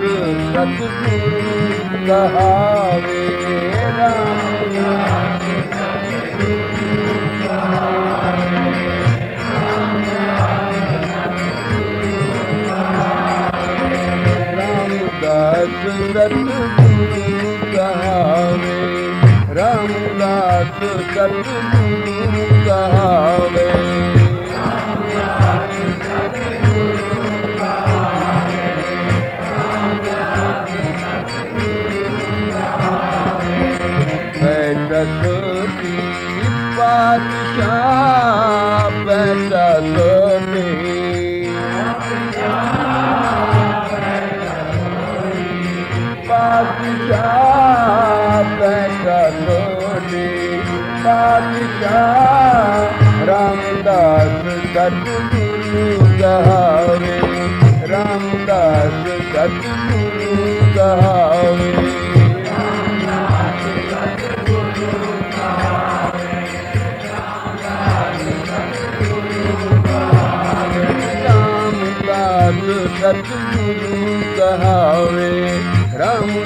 के राम रामदास कहावे रामदास गल के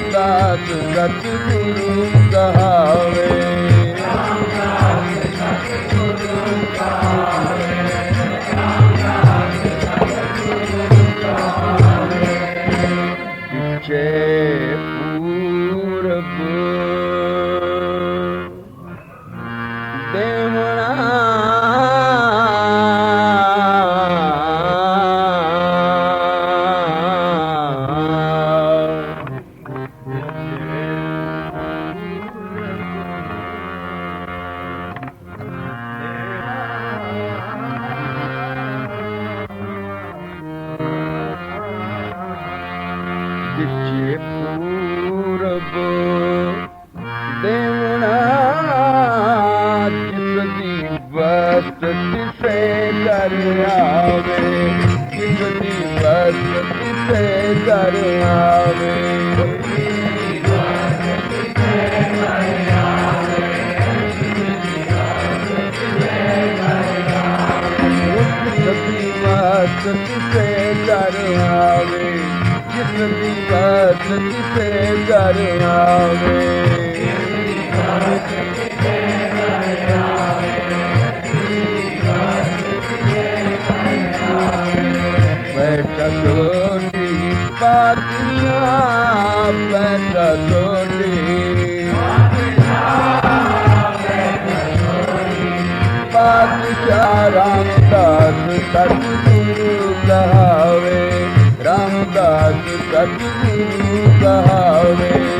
ਰਾਮਦਾਸ ਸਤਿਗੁਰੂ ਕਹਾਵੇ ਪਿੱਛੇ ਤਿਸੇ ਕਰ ਆਵੇ ਜਿਸ ਦੀ ਬਸਤ ਤਿਸੇ ਕਰ ਆਵੇ ਜਿਸ ਦੀ ਬਸਤ ਤਿਸੇ ਕਰ ਆਵੇ ਜਿਸ ਦੀ ਬਸਤ ਕਰ ਆਵੇ लोली बचा राम रामदास कटिवे राम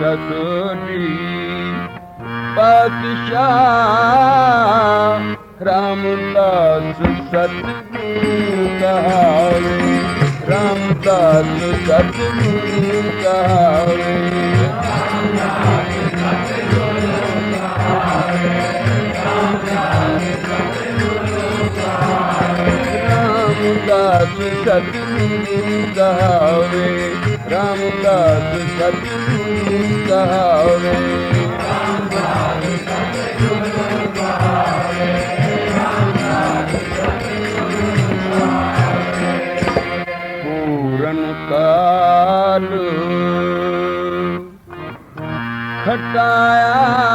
लधी पदशा रामदास सत रामदास दा रे राम दास की साउ रे खटाया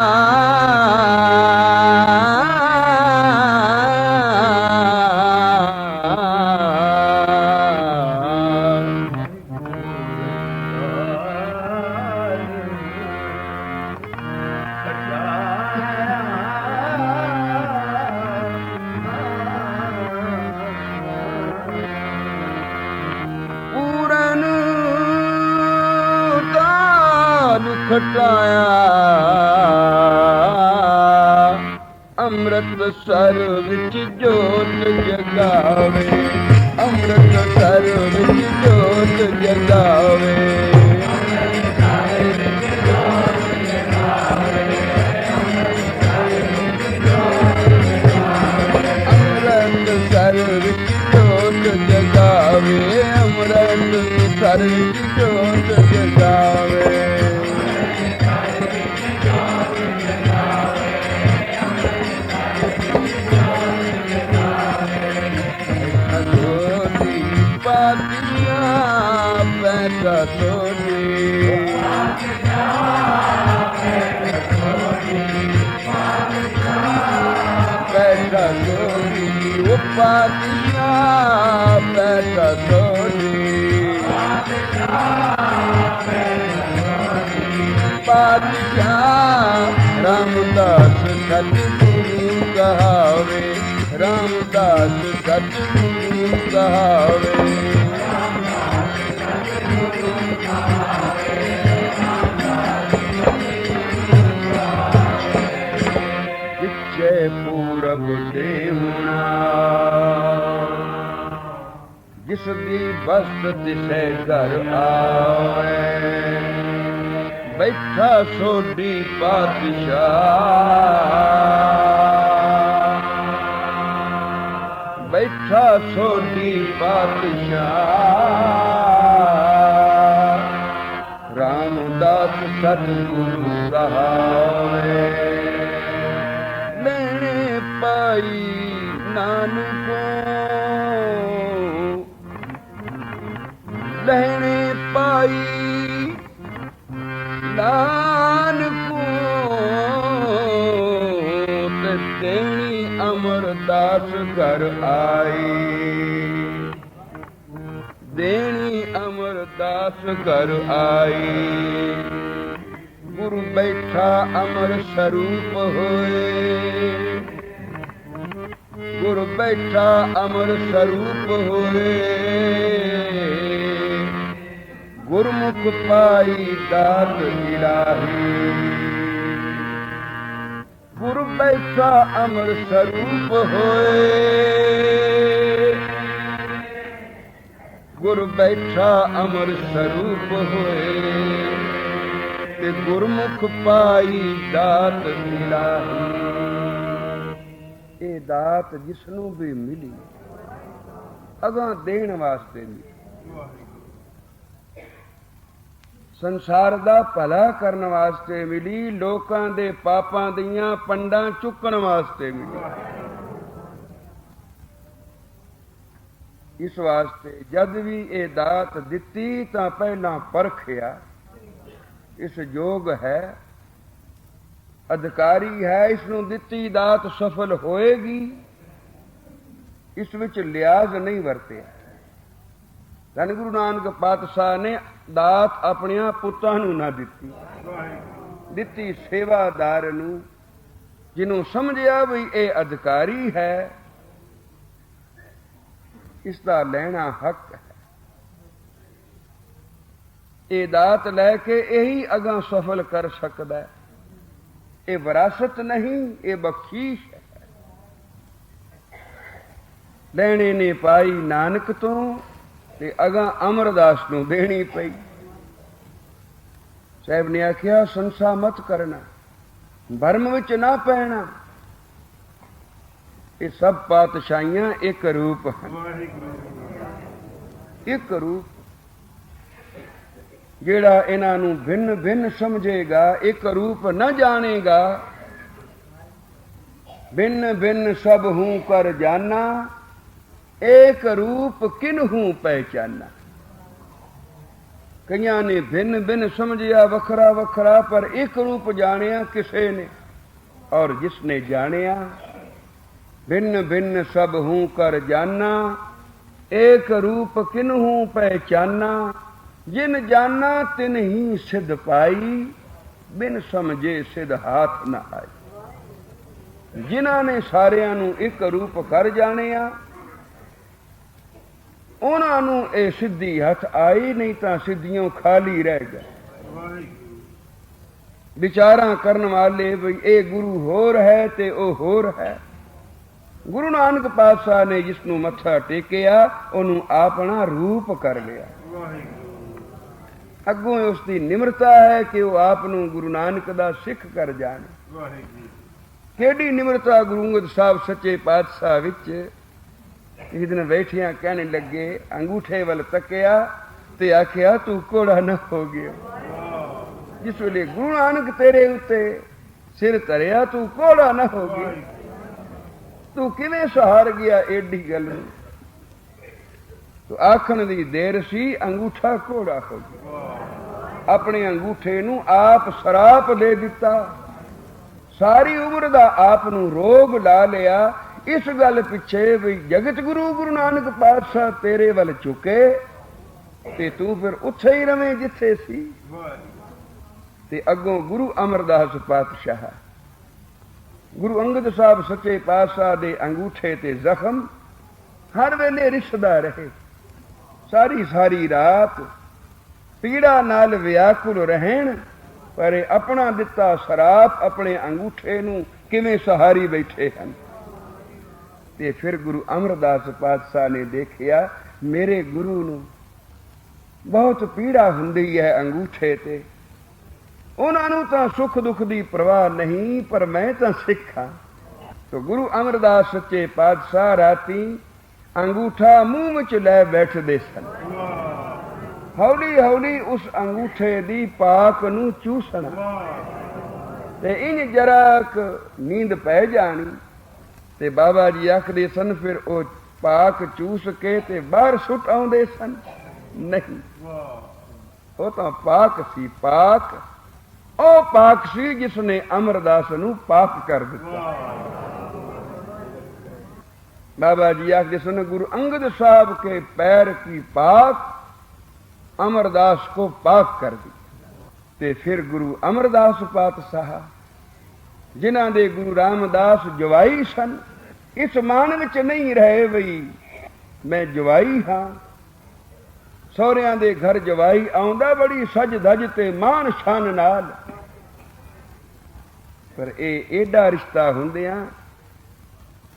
امرت سر وچ جوت جگاوي. امرت سر وچ جوت جڳال रामदास खी कहावे रामदास कली कहावे ਦੀ ਬਸਤ ਦਿਸੇ ਘਰ ਆਵੇ। ਬੈਠਾ ਸੋਢੀ ਬਾਦਸ਼ਾਹ ਬੈਠਾ ਸੋਢੀ ਪਾਤਸ਼ਾਹ। ਰਾਮਦਾਸ ਸਤਿਗੁਰੂ ਕਹਾਵੇ ਲੈਣੇ ਪਾਈ ਨਾਨਕੋ ਲੈਣੇ ਪਾਈ ਨਾਨਕੋ ਤੇ ਦੇਣੀ ਅਮਰਦਾਸ ਘਰ ਆਈ। ਦੇਣੀ ਅਮਰਦਾਸ ਘਰ ਆਈ। ਗੁਰ ਬੈਠਾ ਅਮਰ ਸਰੂਪ ਹੋਏ। ਗੁਰ ਬੈਠਾ ਅਮਰ ਸਰੂਪ ਹੋਏ। ਗੁਰਮੁਖ ਪਾਈ ਦਾਤ ਇਲਾਹੀ ਗੁਰ ਬੈਠਾ ਅਮਰ ਸਰੂਪ ਹੋਏ। ਗੁਰ ਬੈਠਾ ਅਮਰ ਸਰੂਪ ਹੋਏ। ਤੇ ਗੁਰਮੁਖ ਪਾਈ ਦਾਤ ਇਲਾਹੀ ਇਹ ਦਾਤ ਜਿਸ ਨੂੰ ਵੀ ਮਿਲੀ ਅਗਾਂ ਦੇਣ ਵਾਸਤੇ ਮਿਲੀ। ਸੰਸਾਰ ਦਾ ਭਲਾ ਕਰਨ ਵਾਸਤੇ ਮਿਲੀ, ਲੋਕਾਂ ਦੇ ਪਾਪਾਂ ਦੀਆਂ ਪੰਡਾਂ ਚੁੱਕਣ ਵਾਸਤੇ ਮਿਲੀ। ਇਸ ਵਾਸਤੇ ਜਦ ਵੀ ਇਹ ਦਾਤ ਦਿੱਤੀ ਤਾਂ ਪਹਿਲਾਂ ਪਰਖਿਆ, ਇਸ ਯੋਗ ਹੈ, ਅਧਿਕਾਰੀ ਹੈ, ਇਸ ਨੂੰ ਦਿੱਤੀ ਦਾਤ ਸਫਲ ਹੋਏਗੀ, ਇਸ ਵਿੱਚ ਲਿਆਜ਼ ਨਹੀਂ ਵਰਤਿਆ। ਧੰਨ ਗੁਰੂ ਨਾਨਕ ਪਾਤਸ਼ਾਹ ਨੇ ਦਾਤ ਆਪਣਿਆਂ ਪੁੱਤਾਂ ਨੂੰ ਨਾ ਦਿੱਤੀ। ਦਿੱਤੀ ਸੇਵਾਦਾਰ ਨੂੰ, ਜਿਹਨੂੰ ਸਮਝਿਆ ਵੀ ਇਹ ਅਧਿਕਾਰੀ ਹੈ। ਇਸ ਦਾ ਲੈਣਾ ਹੱਕ ਹੈ। ਇਹ ਦਾਤ ਲੈ ਕੇ ਇਹੀ ਅਗਾਂ ਸਫਲ ਕਰ ਸਕਦਾ ਹੈ। ਇਹ ਵਿਰਾਸਤ ਨਹੀਂ, ਇਹ ਬਖਸ਼ੀਸ਼ ਹੈ। ਲੈਣੇ ਨੇ ਪਾਈ ਨਾਨਕ ਤੋਂ ਤੇ ਅਗਾਂ ਅਮਰਦਾਸ ਨੂੰ ਦੇਣੀ ਪਈ। ਸਾਹਿਬ ਨੇ ਆਖਿਆ, ਸੰਸਾ ਮਤ ਕਰਨਾ, ਭਰਮ ਵਿੱਚ ਨਾ ਪੈਣਾ। ਇਹ ਸਭ ਪਾਤਸ਼ਾਹੀਆਂ ਇੱਕ ਰੂਪ ਹਨ। ਇੱਕ ਰੂਪ, ਜਿਹੜਾ ਇਹਨਾਂ ਨੂੰ ਭਿੰਨ ਭਿੰਨ ਸਮਝੇਗਾ, ਇੱਕ ਰੂਪ ਨਾ ਜਾਣੇਗਾ। ਭਿੰਨ ਭਿੰਨ ਸਭ ਹੂੰ ਕਰ ਜਾਣਾ ਏਕ ਰੂਪ ਕਿਨਹੂ ਪਹਿਚਾਨਾ? ਕਈਆਂ ਨੇ ਭਿੰਨ ਭਿੰਨ ਸਮਝਿਆ, ਵੱਖਰਾ ਵੱਖਰਾ, ਪਰ ਇੱਕ ਰੂਪ ਜਾਣਿਆ ਕਿਸੇ ਨੇ ਔਰ ਜਿਸ ਨੇ ਜਾਣਿਆ, ਭਿੰਨ ਭਿੰਨ ਸਭ ਹੂੰ ਕਰ ਜਾਣਾ ਏਕ ਰੂਪ ਕਿਨਹੂ ਪਹਿਚਾਨਾ? ਜਿਨ ਜਾਣਾ ਤਿਨ ਹੀ ਸਿਧ ਪਾਈ, ਬਿਨ ਸਮਝੇ ਸਿਧ ਹਾਥ ਨਾ ਆਈ। ਜਿਨ੍ਹਾਂ ਨੇ ਸਾਰਿਆਂ ਨੂੰ ਇੱਕ ਰੂਪ ਕਰ ਜਾਣਿਆ ਉਹਨਾਂ ਨੂੰ ਇਹ ਸਿੱਧੀ ਹੱਥ ਆਈ ਨਹੀਂ ਤਾਂ ਸਿੱਧੀਆਂ ਖਾਲੀ ਰਹਿ ਗਏ। ਵਿਚਾਰਾਂ ਕਰਨ ਵਾਲੇ ਵੀ ਇਹ ਗੁਰੂ ਹੋਰ ਹੈ ਤੇ ਉਹ ਹੋਰ ਹੈ। ਗੁਰੂ ਨਾਨਕ ਪਾਤਸ਼ਾਹ ਨੇ ਜਿਸ ਨੂੰ ਮੱਥਾ ਟੇਕਿਆ ਉਹਨੂੰ ਆਪਣਾ ਰੂਪ ਕਰ ਲਿਆ। ਅੱਗੋਂ ਉਸ ਦੀ ਨਿਮਰਤਾ ਹੈ ਕਿ ਉਹ ਆਪ ਨੂੰ ਗੁਰੂ ਨਾਨਕ ਦਾ ਸਿੱਖ ਕਰ ਜਾਣੇ। ਕਿਹੜੀ ਨਿਮਰਤਾ ਗੁਰੂ ਅੰਗਦ ਸਾਹਿਬ ਸੱਚੇ ਪਾਤਸ਼ਾਹ ਵਿੱਚ? ਇੱਕ ਦਿਨ ਬੈਠਿਆਂ ਕਹਿਣ ਲੱਗੇ, ਅੰਗੂਠੇ ਵੱਲ ਤੱਕਿਆ ਤੇ ਆਖਿਆ, ਤੂੰ ਕੋੜਾ ਨਾ ਹੋ ਗਿਆ। ਜਿਸ ਵੇਲੇ ਗੁਰੂ ਨਾਨਕ ਤੇਰੇ ਉੱਤੇ ਸਿਰ ਧਰਿਆ, ਤੂੰ ਕੋੜਾ ਨਾ ਹੋ ਗਿਆ। ਤੂੰ ਕਿਵੇਂ ਸਹਾਰ ਗਿਆ ਏਡੀ ਗੱਲ ਨੂੰ? ਤੋ ਆਖਣ ਦੀ ਦੇਰ ਸੀ, ਅੰਗੂਠਾ ਕੋੜਾ ਹੋ ਗਿਆ। ਆਪਣੇ ਅੰਗੂਠੇ ਨੂੰ ਆਪ ਸਰਾਪ ਦੇ ਦਿੱਤਾ। ਸਾਰੀ ਉਮਰ ਦਾ ਆਪ ਨੂੰ ਰੋਗ ਲਾ ਲਿਆ। ਇਸ ਗੱਲ ਪਿੱਛੇ ਵੀ ਜਗਤ ਗੁਰੂ ਗੁਰੂ ਨਾਨਕ ਪਾਤਸ਼ਾਹ ਤੇਰੇ ਵੱਲ ਝੁਕੇ ਤੇ ਤੂੰ ਫਿਰ ਉੱਥੇ ਹੀ ਰਵੇਂ ਜਿੱਥੇ ਸੀ। ਤੇ ਅੱਗੋਂ ਗੁਰੂ ਅਮਰਦਾਸ ਪਾਤਸ਼ਾਹ, ਗੁਰੂ ਅੰਗਦ ਸਾਹਿਬ ਸੱਚੇ ਪਾਤਸ਼ਾਹ ਦੇ ਅੰਗੂਠੇ ਤੇ ਜ਼ਖਮ ਹਰ ਵੇਲੇ ਰਿਸ਼ਦਾ ਰਹੇ। ਸਾਰੀ ਸਾਰੀ ਰਾਤ ਪੀੜਾ ਨਾਲ ਵਿਆਕੁਲ ਰਹਿਣ, ਪਰ ਆਪਣਾ ਦਿੱਤਾ ਸ਼ਰਾਪ ਆਪਣੇ ਅੰਗੂਠੇ ਨੂੰ ਕਿਵੇਂ ਸਹਾਰੀ ਬੈਠੇ ਹਨ? ਤੇ ਫਿਰ ਗੁਰੂ ਅਮਰਦਾਸ ਪਾਤਸ਼ਾਹ ਨੇ ਦੇਖਿਆ, ਮੇਰੇ ਗੁਰੂ ਨੂੰ ਬਹੁਤ ਪੀੜਾ ਹੁੰਦੀ ਹੈ ਅੰਗੂਠੇ ਤੇ। ਉਹਨਾਂ ਨੂੰ ਤਾਂ ਸੁੱਖ ਦੁੱਖ ਦੀ ਪਰਵਾਹ ਨਹੀਂ, ਪਰ ਮੈਂ ਤਾਂ ਸਿੱਖ ਹਾਂ। ਤੋ ਗੁਰੂ ਅਮਰਦਾਸ ਸੱਚੇ ਪਾਤਸ਼ਾਹ ਰਾਤੀ ਅੰਗੂਠਾ ਮੂੰਹ ਵਿੱਚ ਲੈ ਬੈਠਦੇ ਸਨ। ਹੌਲੀ ਹੌਲੀ ਉਸ ਅੰਗੂਠੇ ਦੀ ਪਾਕ ਨੂੰ ਚੂਸਣਾ। ਤੇ ਇਨ ਜਰਾ ਨੀਂਦ ਪੈ ਜਾਣੀ। ਤੇ ਬਾਬਾ ਜੀ ਆਖਦੇ ਸਨ, ਫਿਰ ਉਹ ਪਾਕ ਚੂਸ ਕੇ ਤੇ ਬਾਹਰ ਸੁੱਟ ਆਉਂਦੇ ਸਨ। ਨਹੀਂ, ਉਹ ਤਾਂ ਪਾਕ ਸੀ ਪਾਕ। ਉਹ ਪਾਕ ਸੀ ਜਿਸ ਨੇ ਅਮਰਦਾਸ ਨੂੰ ਪਾਕ ਕਰ ਦਿੱਤਾ। ਬਾਬਾ ਜੀ ਆਖਦੇ ਸਨ, ਗੁਰੂ ਅੰਗਦ ਸਾਹਿਬ ਕੇ ਪੈਰ ਕੀ ਪਾਕ, ਅਮਰਦਾਸ ਕੋ ਪਾਕ ਕਰ ਦੀ ਤੇ ਫਿਰ ਗੁਰੂ ਅਮਰਦਾਸ ਪਾਤਸ਼ਾਹ, ਜਿਨ੍ਹਾਂ ਦੇ ਗੁਰੂ ਰਾਮਦਾਸ ਜਵਾਈ ਸਨ ਇਸ ਮਾਨ ਵਿੱਚ ਨਹੀਂ ਰਹੇ ਬਈ ਮੈਂ ਜਵਾਈ ਹਾਂ। ਸਹੁਰਿਆਂ ਦੇ ਘਰ ਜਵਾਈ ਆਉਂਦਾ ਬੜੀ ਸਜ ਧਜ ਤੇ ਮਾਨ ਸ਼ਾਨ ਨਾਲ। ਪਰ ਇਹ ਏਡਾ ਰਿਸ਼ਤਾ ਹੁੰਦਿਆਂ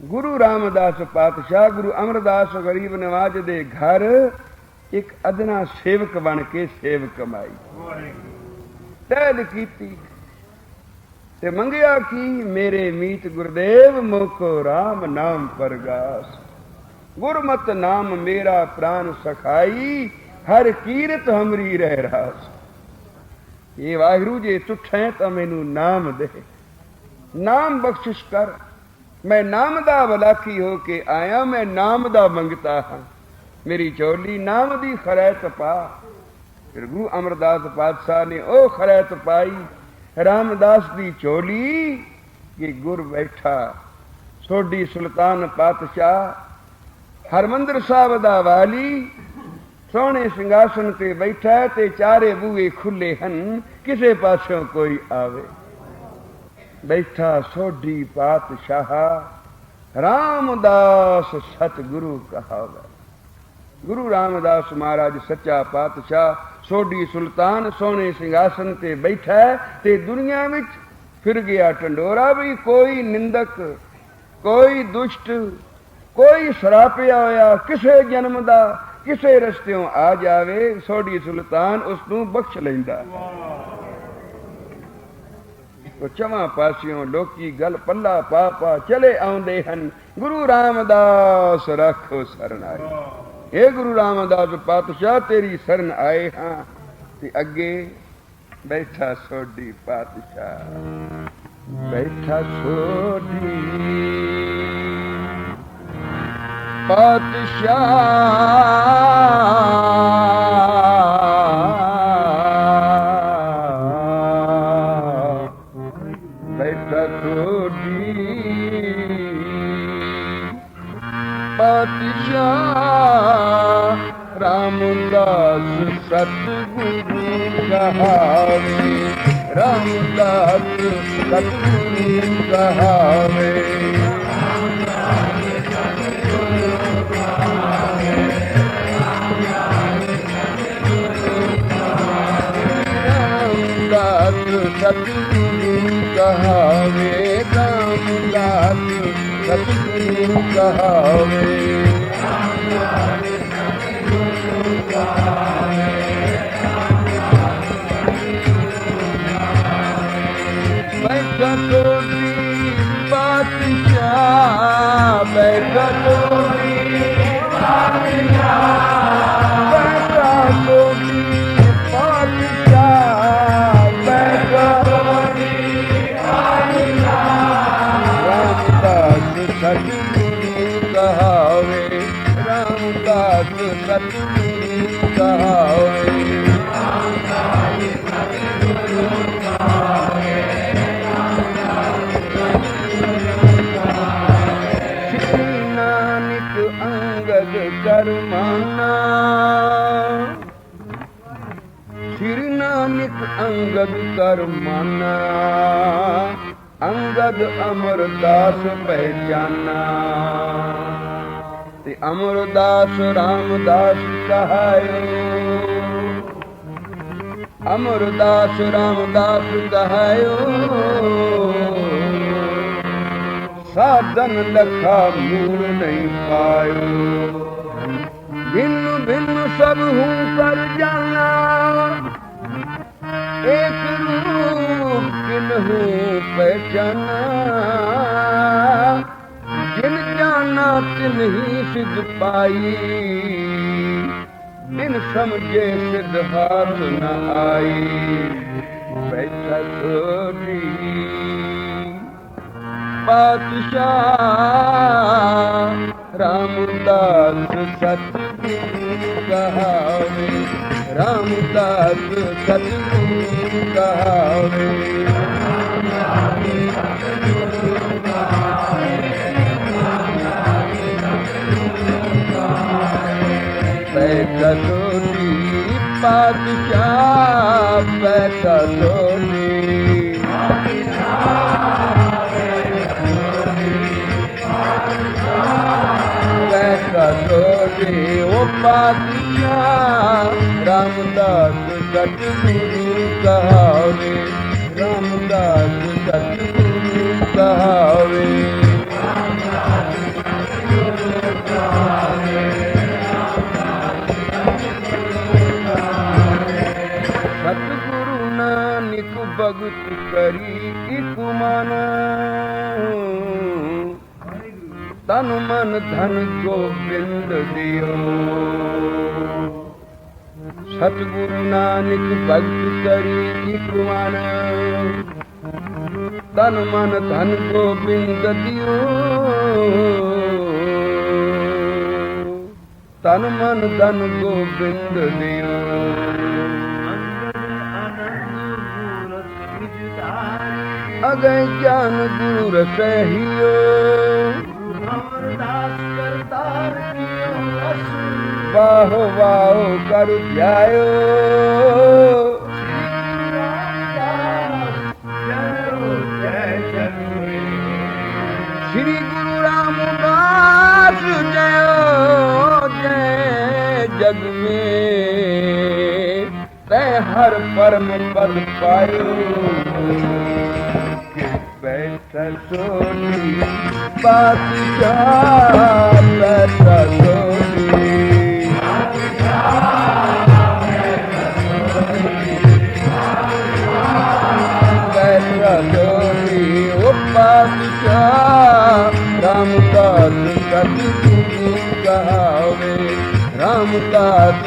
ਗੁਰੂ ਰਾਮਦਾਸ ਪਾਤਸ਼ਾਹ ਗੁਰੂ ਅਮਰਦਾਸ ਗਰੀਬ ਨਵਾਜ ਦੇ ਘਰ ਇੱਕ ਅਦਨਾ ਸੇਵਕ ਬਣ ਕੇ ਸੇਵ ਕਮਾਈ। ਟਹਿਲ ਕੀਤੀ। ਤੇ ਮੰਗਿਆ ਕੀ, ਮੇਰੇ ਮੀਤ ਗੁਰਦੇਵ ਮੁਖੋ RAM ਨਾਮ ਪਰਗਾਸ। ਗੁਰਮਤ ਨਾਮ ਮੇਰਾ ਪ੍ਰਾਨ ਸਖਾਈ, ਹਰ ਕੀਰਤ ਹਮਰੀ ਰਹਿ ਰਾਸ। ਇਹ ਵਾਹਿਗੁਰੂ ਜੇ ਤੁਠੈ ਤਾਂ ਮੈਨੂੰ ਨਾਮ ਦੇ। ਨਾਮ ਬਖਸ਼ਿਸ਼ ਕਰ। ਮੈਂ ਨਾਮ ਦਾ ਵਲਾਕੀ ਹੋ ਕੇ ਆਇਆ, ਮੈਂ ਨਾਮ ਦਾ ਮੰਗਤਾ ਹਾਂ। ਮੇਰੀ ਚੋਲੀ ਨਾਮ ਦੀ ਖਰੈਤ ਪਾ। ਫਿਰ ਗੁਰੂ ਅਮਰਦਾਸ ਪਾਤਸ਼ਾਹ ਨੇ ਉਹ ਖਰੈਤ ਪਾਈ। ਰਾਮਦਾਸ ਦੀ ਚੋਲੀ ਕਿ ਗੁਰ ਬੈਠਾ। ਸੋਢੀ ਸੁਲਤਾਨ ਪਾਤਸ਼ਾਹ, ਹਰਮੰਦਰ ਸਾਹਿਬ ਦਾ ਵਾਲੀ, ਸੋਹਣੇ ਸਿੰਘਾਸਨ ਤੇ ਬੈਠਾ ਤੇ ਚਾਰੇ ਬੂਹੇ ਖੁੱਲੇ ਹਨ, ਕਿਸੇ ਪਾਸਿਓਂ ਕੋਈ ਆਵੇ। ਬੈਠਾ ਸੋਢੀ ਪਾਤਸ਼ਾਹ, ਰਾਮਦਾਸ ਸਤਿਗੁਰੂ ਕਹਾਵੇ। ਗੁਰੂ ਰਾਮਦਾਸ ਮਹਾਰਾਜ ਸੱਚਾ ਪਾਤਸ਼ਾਹ ਸੋਢੀ ਸੁਲਤਾਨ ਸੋਨੇ ਸਿੰਘਾਸਨ ਤੇ ਬੈਠਾ ਤੇ ਦੁਨੀਆ ਵਿੱਚ ਫਿਰ ਗਿਆ ਟੰਡੋਰਾ ਵੀ ਕੋਈ ਨਿੰਦਕ, ਕੋਈ ਦੁਸ਼ਟ, ਕੋਈ ਸਰਾਪਿਆ ਹੋਇਆ ਕਿਸੇ ਜਨਮ ਦਾ, ਕਿਸੇ ਰਸਤਿਓਂ ਆ ਜਾਵੇ, ਸੋਢੀ ਸੁਲਤਾਨ ਉਸ ਨੂੰ ਬਖਸ਼ ਲੈਂਦਾ। ਉਹ ਚਵਾਂ ਪਾਸਿਓਂ ਲੋਕੀ ਗੱਲ ਪੱਲਾ ਪਾ ਪਾ ਚਲੇ ਆਉਂਦੇ ਹਨ। ਗੁਰੂ ਰਾਮਦਾਸ ਰੱਖੋ ਸਰਨਾਈ ਇਹ ਗੁਰੂ ਰਾਮਦਾਸ ਪਾਤਸ਼ਾਹ, ਤੇਰੀ ਸ਼ਰਨ ਆਏ ਹਾਂ ਤੇ ਅੱਗੇ ਬੈਠਾ ਸੋਢੀ ਪਾਤਸ਼ਾਹ। ਬੈਠਾ ਸੋਢੀ ਪਾਤਸ਼ਾਹ। ਬੈਠਾ ਸੋਢੀ ਪਾਤਸ਼ਾਹ ਰਾਮਦਾਸ ਸਤਿਗੁਰੂ ਕਹਾਵੇ ਰਾਮਦਾਸ ਸਤਿਗੁਰੂ ਕਹਾਵੇ ਸਤਿਗੁਰੂ ਕਹਾਵੇ ਰਾਮਦਾਸ कटो बच कटो ਅੰਗਦ ਕਰਮਾਨਾ ਅੰਗਦ ਅਮਰਦਾਸ ਪਹਿਚਾਨਾ। ਤੇ ਅਮਰਦਾਸ ਰਾਮਦਾਸ ਕਹਾਇਓ ਅਮਰਦਾਸ ਰਾਮਦਾਸ ਕਹਾਇਓ ਸਾਧਨ ਲਖਾ ਮੂਲ ਨਹੀਂ ਪਾਇਓ। ਬਿਨ ਬਿਨ ਸਭ ਹੂੰ ਕਰ ਜਾਣਾ। ਇੱਕ ਰੂਪ ਪਹਿਚਾਨਾ ਜਿਨ। ਜਾਣਾ ਤਿਨ ਹੀ ਸਿਧ ਪਾਈ, ਬਿਨ ਸਮਝੇ ਸਿਧ ਹਾਥ ਨ ਆਈ। ਬੈਠਾ ਕੋਡੀ ਪਾਤਸ਼ਾਹ ਰਾਮਦਾਸ ਸਤਿਗੁਰੂ ਕਹਾਵੇ। रामदास खो पातोने पैकलो ओ पाती ਉਹ ਪਾਤਸ਼ਾਹ ਰਾਮਦਾਸ ਸਤਿਗੁਰੂ ਕਹਾਵੇ ਰਾਮਦਾਸ ਸਤਿਗੁਰੂ ਕਹਾਵੇ ਸਤਿਗੁਰੂ ਨਾਨਕ ਭਗਤ ਕਰੀ ਇਕ ਮਨ ਤਨ ਮਨ ਧਨ ਗੋਬਿੰਦ ਦਿਓ। ਸਤਿਗੁਰੂ ਨਾਨਕ ਭਗਤ ਕਰੀ ਇਕ ਮਨ, ਤਨ ਮਨ ਧਨ ਗੋਬਿੰਦ ਦਿਓ। ਤਨ ਮਨ ਧਨ ਗੋਬਿੰਦ ਦਿਓ। ਅਗੈ ਗਿਆਨ ਗੁਰੂ ਰਸਹਿਓ वाहो वाहो कर जायो श्री गुरु राम दास जय जय जग में हर परम पद पायो ਬੈਠਾ ਸੋਨੀ ਪਾਤਸ਼ਾਹ ਬੈਠਾ ਸੋਨੀ ਬੈਠਾ ਸੋਨੀ ਉਹ ਪਾਤਸ਼ਾਹ ਰਾਮਦਾਸ ਸਤਿਗੁਰੂ ਕਹਾਵੇ ਰਾਮਦਾਸ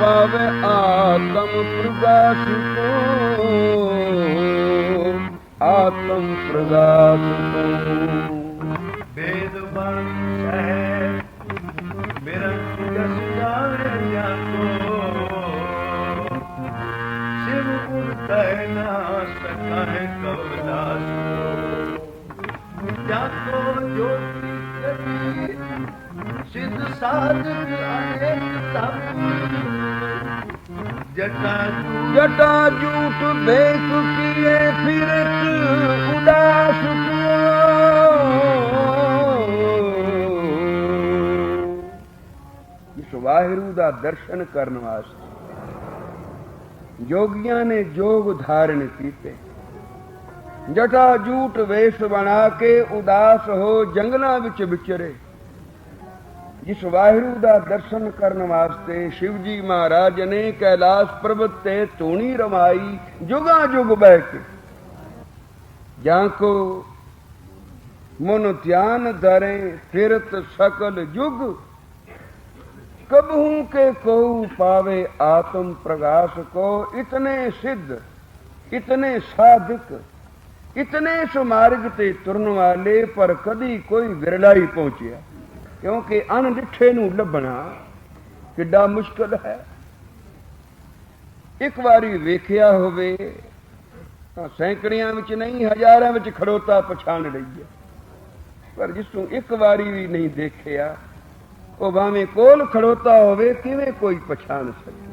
ਪਾਵੇ ਆਤਮ ਪ੍ਰਗਾਸ ਕੋ ਆਤਮ ਪ੍ਰਗਾਸ ਕੋ ਬੇਦ ਬਣ ਸਹਿ ਮੇਰਾ ਜਸ ਜਾਵੇ ਗਿਆਨ ਕੋ ਸਿਵ ਗੁਰ ਕਹਿ ਨਾ ਸਕਾ ਹੈ ਕਬ ਦਾਸ ਕੋ ਜਾ ਕੋ ਜੋ ਸਾਧਕ ਅਨੇਕ ਤਪ ਜਟਾ ਜਟਾ ਝੂਠ ਵੇਖ ਕੀਏ ਫਿਰਤ ਉਦਾਸ ਕਿਉ ਇਸ ਵਾਹਿਗੁਰੂ ਦਾ ਦਰਸ਼ਨ ਕਰਨ ਵਾਸਤੇ ਜੋਗੀਆਂ ਨੇ ਜੋਗ ਧਾਰਨ ਕੀਤੇ। ਜਟਾ ਜੂਟ ਵੇਸ਼ ਬਣਾ ਕੇ ਉਦਾਸ ਹੋ ਜੰਗਲਾਂ ਵਿੱਚ ਵਿਚਰੇ। ਜਿਸ ਵਾਹਿਗੁਰੂ ਦਾ ਦਰਸ਼ਨ ਕਰਨ ਵਾਸਤੇ ਸ਼ਿਵਜੀ ਮਹਾਰਾਜ ਨੇ ਕੈਲਾਸ਼ ਪਰਬਤ ਤੇ ਧੂਣੀ ਰਮਾਈ, ਜੁਗਾ ਜੁਗ ਬਹਿ ਕੇ। ਜਾਂ ਕੋ ਮਨ ਧਿਆਨ ਧਰੇ, ਫਿਰਤ ਸਕਲ ਜੁਗ। ਕਬਹੂ ਕੇ ਕੋ ਪਾਵੇ ਆਤਮ ਪ੍ਰਗਾਸ ਕੋ, ਇਤਨੇ ਸਿੱਧ, ਇਤਨੇ ਸਾਧਕ, ਇਤਨੇ ਸੁਮਾਰਗ ਤੇ ਤੁਰਨ ਵਾਲੇ, ਪਰ ਕਦੀ ਕੋਈ ਵਿਰਲਾ ਹੀ ਪਹੁੰਚਿਆ। ਕਿਉਂਕਿ ਅਣਡਿੱਠੇ ਨੂੰ ਲੱਭਣਾ ਕਿੱਡਾ ਮੁਸ਼ਕਲ ਹੈ। ਇੱਕ ਵਾਰੀ ਵੇਖਿਆ ਹੋਵੇ ਤਾਂ ਸੈਂਕੜਿਆਂ ਵਿੱਚ ਨਹੀਂ, ਹਜ਼ਾਰਾਂ ਵਿੱਚ ਖੜੋਤਾ ਪਛਾਣ ਲਈਏ ਪਰ ਜਿਸ ਨੂੰ ਇੱਕ ਵਾਰੀ ਵੀ ਨਹੀਂ ਦੇਖਿਆ, ਉਹ ਭਾਵੇਂ ਕੋਲ ਖੜੋਤਾ ਹੋਵੇ, ਕਿਵੇਂ ਕੋਈ ਪਛਾਣ ਸਕੇ।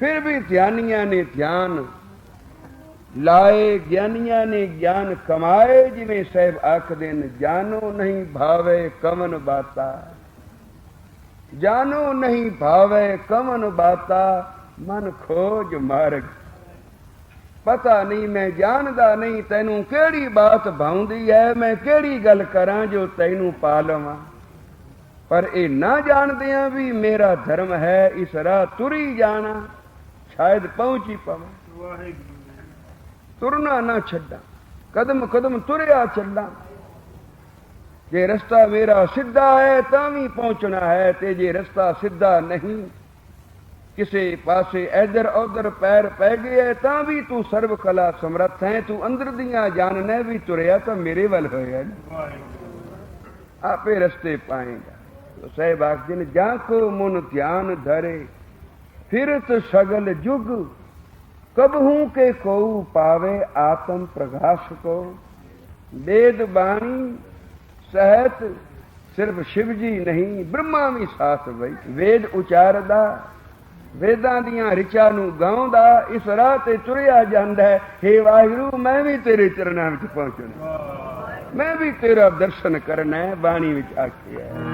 ਫਿਰ ਵੀ ਧਿਆਨੀਆਂ ਨੇ ਧਿਆਨ ਲਾਏ ਗਿਆਨੀਆਂ ਨੇ ਗਿਆਨ ਕਮਾਏ, ਜਿਵੇਂ ਸਹਿਬ ਆਖਦੇ ਨੇ, ਜਾਨੋ ਨਹੀਂ ਭਾਵੇ ਕਮਨ ਬਾਤਾ। ਜਾਨੋ ਨਹੀਂ ਭਾਵੇ ਕਮਨ ਬਾਤਾ, ਮਨ ਖੋਜ ਮਾਰਗ। ਪਤਾ ਨਹੀਂ ਮੈਂ ਜਾਣਦਾ ਨਹੀਂ ਤੈਨੂੰ ਕਿਹੜੀ ਬਾਤ ਭਾਉਂਦੀ ਹੈ ਮੈਂ ਕਿਹੜੀ ਗੱਲ ਕਰਾਂ ਜੋ ਤੈਨੂੰ ਪਾ ਲਵਾਂ। ਪਰ ਇਹ ਨਾ ਜਾਣਦਿਆਂ ਵੀ ਮੇਰਾ ਧਰਮ ਹੈ, ਇਸ ਰਾਹ ਤੁਰੀ ਜਾਣਾ, ਸ਼ਾਇਦ ਪਹੁੰਚ ਹੀ ਪਵਾਂ। ਵਾਹਿਗੁਰੂ। ਤੁਰਨਾ ਨਾ ਛੱਡਾਂ ਕਦਮ ਕਦਮ ਤੁਰਿਆ ਚੱਲਾਂ ਜੇ ਰਸਤਾ ਮੇਰਾ ਸਿੱਧਾ ਹੈ ਤਾਂ ਵੀ ਪਹੁੰਚਣਾ ਹੈ ਤੇ ਜੇ ਰਸਤਾ ਸਿੱਧਾ ਨਹੀਂ ਕਿਸੇ ਪਾਸੇ ਇਧਰ ਉਧਰ ਪੈਰ ਪੈ ਗਏ ਤਾਂ ਵੀ ਤੂੰ ਸਰਬ ਕਲਾ ਸਮਰੱਥ ਹੈ ਤੂੰ ਅੰਦਰ ਦੀਆਂ ਜਾਣਨੇ ਵੀ ਤੁਰਿਆ ਤਾਂ ਮੇਰੇ ਵੱਲ ਹੋਇਆ ਨਾ। ਵਾਹਿਗੁਰੂ ਆਪੇ ਰਸਤੇ ਪਾਏਗਾ ਤੋ ਸਹਿਬ ਆਖਦੇ ਨੇ ਜਾਂ ਕੋ ਮਨ ਧਿਆਨ ਧਰੇ ਫਿਰਤ ਸਗਲ ਜੁਗ ਕਬਹੂ ਕੇ ਕੋ ਪਾਵੇ ਆਤਮ ਪ੍ਰਗਾਸ ਕੋ ਵੇਦ ਬਾਣੀ ਸਹਿਤ ਸਿਰਫ ਸ਼ਿਵ ਜੀ ਨਹੀਂ ਬ੍ਰਹਮਾ ਵੀ ਸਾਥ ਬਈ ਵੇਦ ਉਚਾਰਦਾ ਵੇਦਾਂ ਦੀਆਂ ਰਿਚਾਂ ਨੂੰ ਗਾਉਂਦਾ ਇਸ ਰਾਹ ਤੇ ਤੁਰਿਆ ਜਾਂਦਾ ਹੈ ਹੇ ਵਾਹਿਗੁਰੂ ਮੈਂ ਵੀ ਤੇਰੇ ਚਰਨਾਂ ਵਿੱਚ ਪਹੁੰਚਣਾ ਮੈਂ ਵੀ ਤੇਰਾ ਦਰਸ਼ਨ ਕਰਨਾ ਹੈ ਬਾਣੀ ਵਿੱਚ ਆਖਿਆ ਹੈ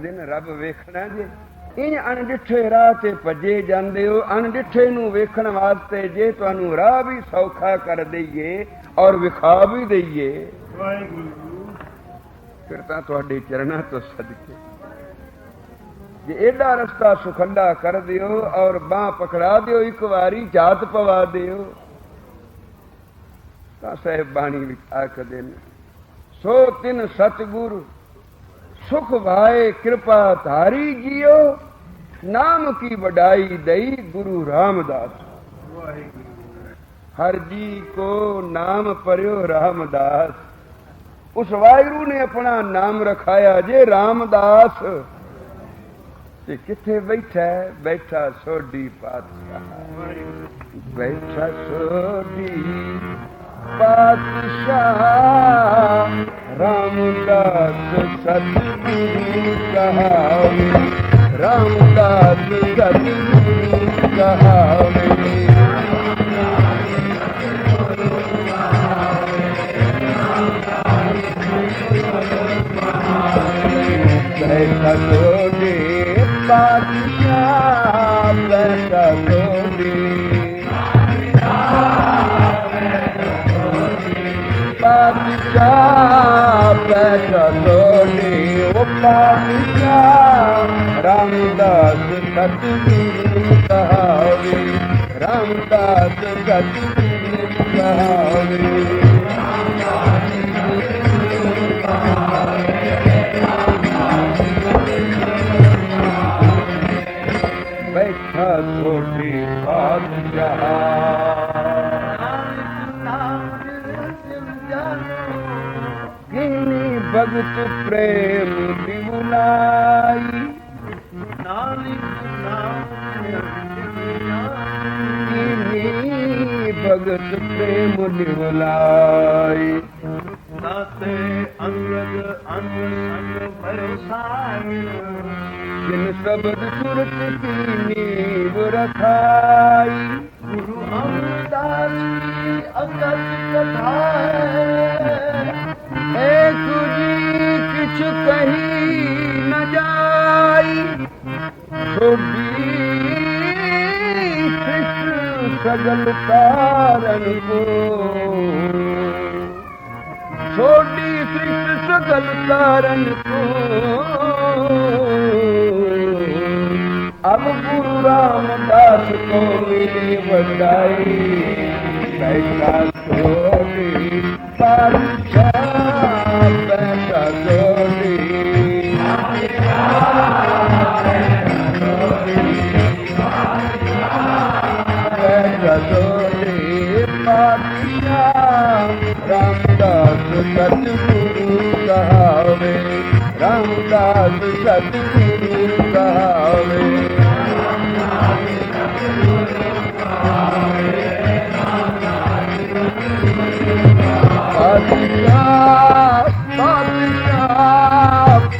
ਦਿਨ ਰੱਬ ਵੇਖਣਾ ਜੇ। ਇੰਜ ਅਣਡਿੱਠੇ ਰਾਹ ਤੇ ਭੱਜੇ ਜਾਂਦੇ ਹੋ। ਅਣਡਿੱਠੇ ਨੂੰ ਵੇਖਣ ਵਾਸਤੇ ਜੇ ਤੁਹਾਨੂੰ ਰਾਹ ਵੀ ਸੌਖਾ ਕਰ ਦਈਏ ਔਰ ਵਿਖਾ ਵੀ ਦਈਏ। ਫਿਰ ਤਾਂ ਤੁਹਾਡੇ ਚਰਨਾਂ ਤੋਂ ਸਦਕੇ। ਜੇ ਇਹਦਾ ਰਸਤਾ ਸੁਖੰਡਾ ਕਰ ਦਿਓ ਔਰ ਬਾਹ ਪਕੜਾ ਦਿਓ, ਇੱਕ ਵਾਰੀ ਜਾਤ ਪਵਾ ਦਿਓ, ਤਾਂ ਸਹਿਬ ਬਾਣੀ ਵਿੱਚ ਆਖਦੇ ਨੇ, ਸੋ ਤਿਨ ਸਤਗੁਰ ਸੁਖ ਭਾਏ ਕਿਰਪਾ ਧਾਰੀ ਜੀਓ। ਨਾਮ ਕੀ ਵਡਾਈ ਦਈ ਗੁਰੂ ਰਾਮਦਾਸ। ਹਰ ਜੀ ਕੋ ਨਾਮ ਪਰਿਓ ਰਾਮਦਾਸ। ਉਸ ਵਾਹਿਗੁਰੂ ਨੇ ਆਪਣਾ ਨਾਮ ਰਖਾਇਆ ਜੇ ਰਾਮਦਾਸ। ਤੇ ਕਿੱਥੇ ਬੈਠਾ ਬੈਠਾ ਸੋਢੀ ਪਾਤਸ਼ਾਹ। ਬੈਠਾ ਸੋਢੀ पातशाह रामदास सतगुरु कहावे रामदास सतगुरु कहावे I'm not going. बै उ राम दस गी राम दस गे گرمک پريم دولائي ڀڳت پريم تم انگد انگ ڀر سڀ سورت رکائي ਤੁਜੀ ਕਿਛ ਕਹੀ ਨ ਜਾਈ। ਛੋਡੀ ਸ੍ਰਿਸ਼ਟ ਸਗਲ ਕਾਰਨ ਕੋ। ਛੋਡੀ ਸ੍ਰਿਸ਼ਟ ਸਗਲ ਕਾਰਨ ਕੋ। ਅਬ ਗੁਰੂ ਰਾਮਦਾਸ ਕੋ ਮਿਲੀ ਵਡਾਈ। रामदाे रामदाे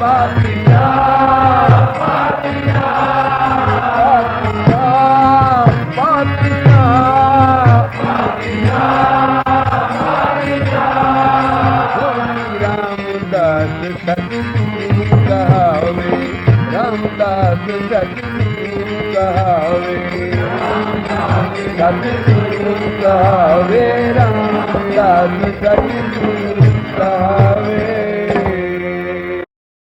अ वेरं यादि